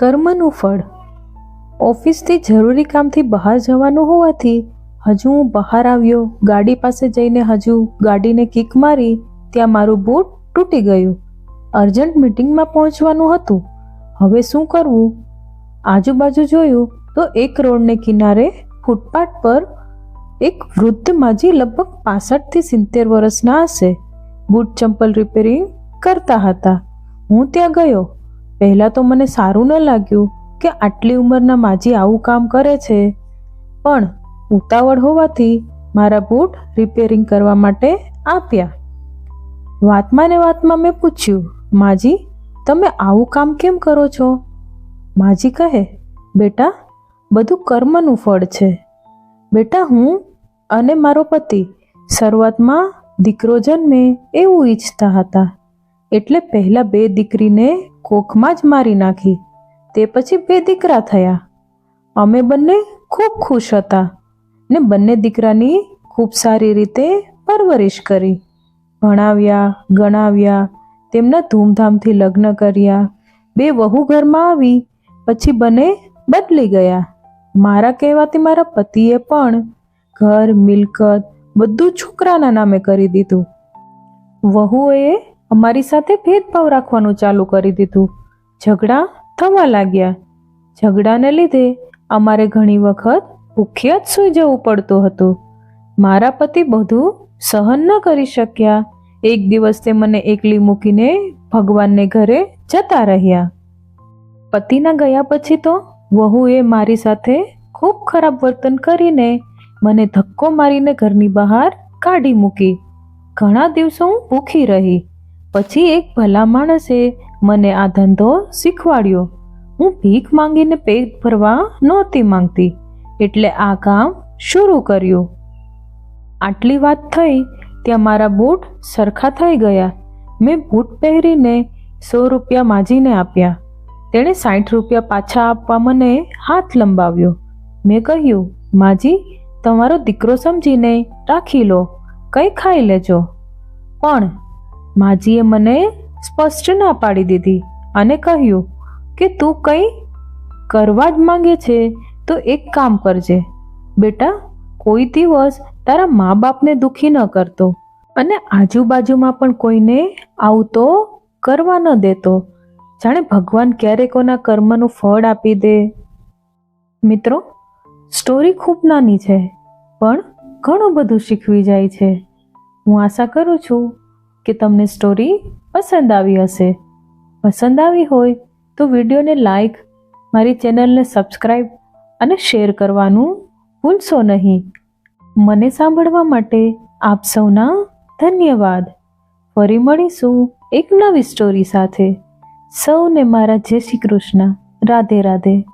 કર્મનું ફળ. ઓફિસથી જરૂરી કામથી બહાર જવાનું હોવાથી હજુ હું બહાર આવ્યો. ગાડી પાસે જઈને હજુ ગાડીને કિક મારી ત્યાં મારું બૂટ તૂટી ગયું. અર્જન્ટ મિટિંગમાં પહોંચવાનું હતું. હવે શું કરવું? આજુબાજુ જોયું તો એક રોડને કિનારે ફૂટપાથ પર એક વૃદ્ધ માજી લગભગ પાસઠથી સિત્તેર વર્ષના હશે. બૂટ ચંપલ રિપેરિંગ કરતા હતા. હું ત્યાં ગયો. પહેલાં તો મને સારું ન લાગ્યું કે આટલી ઉંમરના માજી આવું કામ કરે છે. પણ ઉતાવળ હોવાથી મારા બૂટ રિપેરિંગ કરવા માટે આપ્યા. વાતમાં ને વાતમાં મેં પૂછ્યું, માજી, તમે આવું કામ કેમ કરો છો? માજી કહે, બેટા, બધું કર્મનું ફળ છે. બેટા, હું અને મારો પતિ શરૂઆતમાં દીકરો જન્મે એવું ઈચ્છતા હતા. એટલે પહેલાં બે દીકરીને કોખમાં જ મારી નાખી. તે પછી બે દીકરા થયા. અમે બંને ખૂબ ખુશ હતા ને બંને દીકરાની ખૂબ સારી રીતે પરવરિશ કરી. ભણાવ્યા, ગણાવ્યા, તેમના ધૂમધામથી લગ્ન કર્યા. બે વહુ ઘરમાં આવી, પછી બંને બદલી ગયા. મારા કહેવાથી મારા પતિએ પણ ઘર, મિલકત બધું છોકરાના નામે કરી દીધું. વહુએ અમારી સાથે ભેદભાવ રાખવાનું ચાલુ કરી દીધું. ઝઘડા થવા લાગ્યા. ઝઘડાને લીધે અમારે ઘણી વખત ભૂખ્યા જ સૂઈ જવું પડતું હતું. મારા પતિ બધું સહન ન કરી શક્યા. એક દિવસ તે મને એકલી મૂકીને ભગવાનને ઘરે જતા રહ્યા. પતિના ગયા પછી તો વહુએ મારી સાથે ખૂબ ખરાબ વર્તન કરીને મને ધક્કો મારીને ઘરની બહાર કાઢી મૂકી. ઘણા દિવસો હું ભૂખી રહી. પછી એક ભલા માણસે મને આ ધંધો શીખવાડ્યો. હું ભીખ માંગીને પેટ ભરવા નહોતી માંગતી, એટલે આ કામ શરૂ કર્યું. આટલી વાત થઈ ત્યાં મારા બૂટ સરખા થઈ ગયા. મેં બૂટ પહેરીને સો રૂપિયા માજીને આપ્યા. તેણે સાઠ રૂપિયા પાછા આપવા મને હાથ લંબાવ્યો. મેં કહ્યું, માજી, તમારો દીકરો સમજીને રાખી લો, કંઈ ખાઈ લેજો. પણ માજીએ મને સ્પષ્ટ ના પાડી દીધી અને કહ્યું કે તું કંઈ કરવા જ માંગે છે, તો એક કામ કરજે. બેટા, કોઈ દિવસ તારા મા બાપને દુખી ન કરતો અને આજુબાજુમાં પણ કોઈને આવું તો કરવા ન દેતો. જાણે ભગવાન ક્યારે કોના કર્મનું ફળ આપી દે. મિત્રો, સ્ટોરી ખૂબ નાની છે, પણ ઘણું બધું શીખવી જાય છે. હું આશા કરું છું કે તમને સ્ટોરી પસંદ આવી હશે. પસંદ આવી હોય તો વિડીયોને લાઈક મારી ચેનલને સબસ્ક્રાઈબ અને શેર કરવાનું ભૂલશો નહીં. મને સાંભળવા માટે આપ સૌના ધન્યવાદ. ફરી મળીશું એક નવી સ્ટોરી સાથે. સૌને મારા જય શ્રી કૃષ્ણ. રાધે રાધે.